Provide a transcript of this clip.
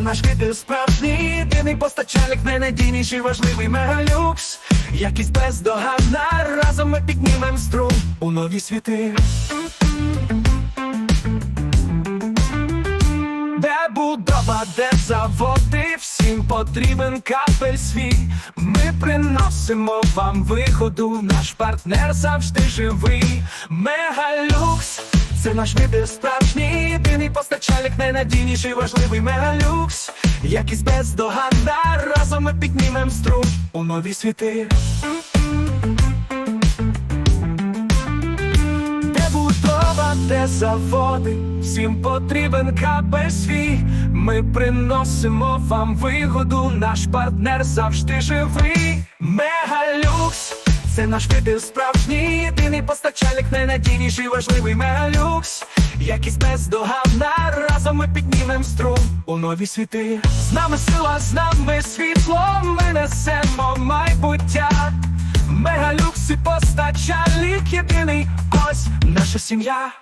наш вибір справжній єдиний постачальник, найнадійніший важливий мегалюкс. Якість бездоганна, разом ми піднімем струм у нові світи. Де будова, де заводи, всім потрібен капель свій. Ми приносимо вам виходу, наш партнер завжди живий. Мегалюкс, це наш вибір справжній, єдиний найнадійніший важливий мегалюкс. Якість бездоганна, разом ми піднімем струм у нові світи. Де будова, де заводи, всім потрібен кабель свій. Ми приносимо вам вигоду, наш партнер завжди живий. Мегалюкс, це наш вибір справжній, єдиний постачальник, найнадійніший важливий мегалюкс. Якість бездоганна, разом ми піднімем струм у нові світи. З нами сила, з нами світло, ми несемо майбуття. Мегалюкс і постачальник єдиний, ось наша сім'я.